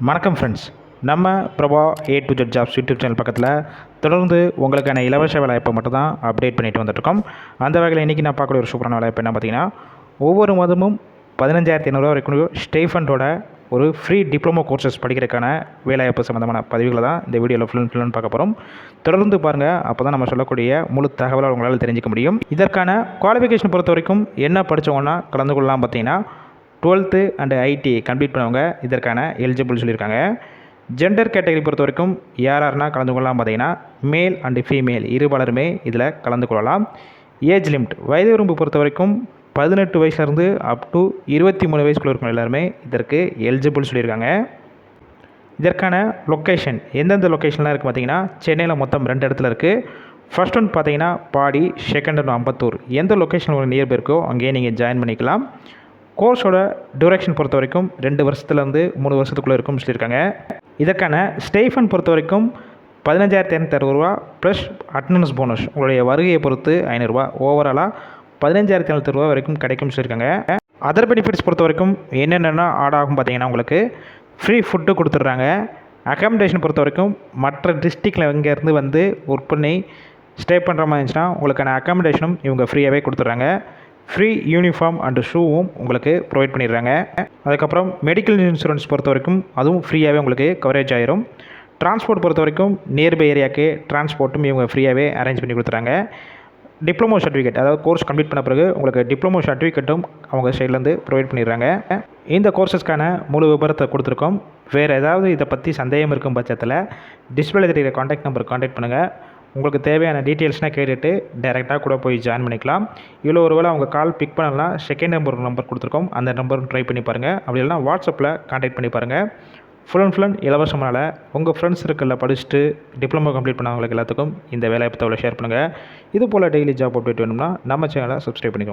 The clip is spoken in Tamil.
வணக்கம் ஃப்ரெண்ட்ஸ் நம்ம Prabha A to Z jobs YouTube channel பக்கத்தில் தொடர்ந்து உங்களுக்கான இலவச வேலைவாய்ப்பை மட்டும் தான் அப்டேட் பண்ணிட்டு வந்துட்டுருக்கோம். அந்த வகையில் இன்றைக்கி நான் பார்க்கக்கூடிய ஒரு சூப்பரான வேலைவாய்ப்பு என்ன பார்த்தீங்கன்னா ஒவ்வொரு மாதமும் பதினஞ்சாயிரத்தி ஐநூறுரூவா வரைக்கும் ஸ்டேஃபண்டோட ஒரு ஃப்ரீ டிப்ளமோ கோர்சஸ் படிக்கிறதுக்கான வேலைவாய்ப்பு சம்மந்தமான பதிவுகளை தான் இந்த வீடியோவில் ஃபுல் ஃபுல்லுன்னு பார்க்க போகிறோம் தொடர்ந்து பாருங்கள் அப்போ தான் நம்ம சொல்லக்கூடிய முழு தகவலை உங்களால் தெரிஞ்சிக்க முடியும். இதற்கான குவாலிஃபிகேஷன் பொறுத்த வரைக்கும் என்ன படித்தவங்கன்னா கலந்து கொள்ளலாம் பார்த்தீங்கன்னா டுவெல்த்து அண்டு ஐடி கம்ப்ளீட் பண்ணவங்க இதற்கான எலிஜிபிள் சொல்லியிருக்காங்க. ஜெண்டர் கேட்டகரி பொறுத்த வரைக்கும் யார் யாருன்னா கலந்து கொள்ளலாம் பார்த்தீங்கன்னா மேல் அண்டு ஃபீமேல் இருபாலருமே இதில் கலந்து கொள்ளலாம். ஏஜ் லிமிட் வயது வரம்பு பொறுத்த வரைக்கும் பதினெட்டு வயசுலேருந்து அப் டு இருபத்தி மூணு வயசுக்குள்ள இருக்கவங்க எல்லாருமே இதற்கு எலிஜிபிள் சொல்லியிருக்காங்க. இதற்கான லொக்கேஷன் எந்தெந்த லொக்கேஷன்லாம் இருக்குது பார்த்தீங்கன்னா சென்னையில் மொத்தம் ரெண்டு இடத்துல இருக்குது ஃபர்ஸ்ட் ஒன் பார்த்தீங்கன்னா பாடி செகண்ட் ஒன் அம்பத்தூர். எந்த லொக்கேஷன் உங்களுக்கு நியர்பை இருக்கோ அங்கேயே நீங்கள் ஜாயின் பண்ணிக்கலாம். கோர்ஸோட டியூரேஷன் பொறுத்த வரைக்கும் ரெண்டு வருஷத்துலேருந்து மூணு வருஷத்துக்குள்ளே இருக்கும்னு சொல்லியிருக்காங்க. இதற்கான ஸ்டேஃபன் பொறுத்த வரைக்கும் பதினஞ்சாயிரத்தி இரநூத்தி அறுபது ரூபா ப்ளஸ் அட்டண்டன்ஸ் போனஸ் உங்களுடைய வருகையை பொறுத்து ஐநூறுரூவா ஓவராலாக பதினஞ்சாயிரத்தி எழுநூத்தி ரூபா வரைக்கும் கிடைக்கும்னு சொல்லியிருக்காங்க. அதர் பெனிஃபிட்ஸ் பொறுத்த வரைக்கும் என்னென்னா ஆட் ஆகும் பார்த்தீங்கன்னா உங்களுக்கு ஃப்ரீ ஃபுட்டு கொடுத்துட்றாங்க. அகாமடேஷன் பொறுத்த வரைக்கும் மற்ற டிஸ்ட்ரிக்டில் இங்கேருந்து வந்து ஒர்க் பண்ணி ஸ்டே பண்ணுற மாதிரி இருந்துச்சுன்னா உங்களுக்கான அகாமடேஷனும் இவங்க ஃப்ரீயாகவே கொடுத்துட்றாங்க. ஃப்ரீ யூனிஃபார்ம் அண்டு ஷூவும் உங்களுக்கு ப்ரொவைட் பண்ணிடுறாங்க. அதுக்கப்புறம் மெடிக்கல் இன்சூரன்ஸ் பொறுத்த வரைக்கும் அதுவும் ஃப்ரீயாகவே உங்களுக்கு கவரேஜ் ஆயிரும். டிரான்ஸ்போர்ட் பொறுத்த வரைக்கும் நியர்பை ஏரியாவுக்கு டிரான்ஸ்போர்ட்டும் இவங்க ஃப்ரீயாகவே அரேஞ்ச் பண்ணி கொடுத்துறாங்க. டிப்ளமோ சர்டிஃபிகேட் அதாவது கோர்ஸ் கம்ப்ளீட் பண்ண பிறகு உங்களுக்கு டிப்ளமோ சர்டிஃபிகேட்டும் அவங்க சைட்லேருந்து ப்ரொவைட் பண்ணிடுறாங்க. இந்த கோர்சஸ்க்கான முழு விபரத்தை கொடுத்துருக்கோம். வேறு ஏதாவது இதை பற்றி சந்தேகம் இருக்கும் பட்சத்தில் டிஸ்பிளே தெரிகிற காண்டாக்ட் நம்பர் காண்டாக்ட் பண்ணுங்கள் உங்களுக்கு தேவையான டீட்டெயில்ஸ்னால் கேட்டுட்டு டேரெக்டாக கூட போய் ஜாயின் பண்ணிக்கலாம். இவ்வளோ ஒருவேளை அவங்க கால் பிக் பண்ணலாம் செகண்ட் நம்பர் நம்பர் கொடுத்துருக்கோம். அந்த நம்பரும் ட்ரை பண்ணி பாருங்கள் அப்படி இல்லைனா வாட்ஸ்அப்பில் காண்டாக்ட் பண்ணி பாருங்கள் ஃபுல் அண்ட் ஃபுல் அண்ட் இலவசமானால் உங்கள் ஃப்ரெண்ட்ஸ் சர்க்கிளில் படிச்சுட்டு டிப்ளமோ கம்ப்ளீட் பண்ணவங்களுக்கு எல்லாத்துக்கும் இந்த வேலைவாய்ப்பு தகவலை ஷேர் பண்ணுங்கள் இது போல் டெய்லி ஜாப் அப்டேட் வேணும்னா நம்ம சேனலை சப்ஸ்கிரைப் பண்ணிக்கோங்க.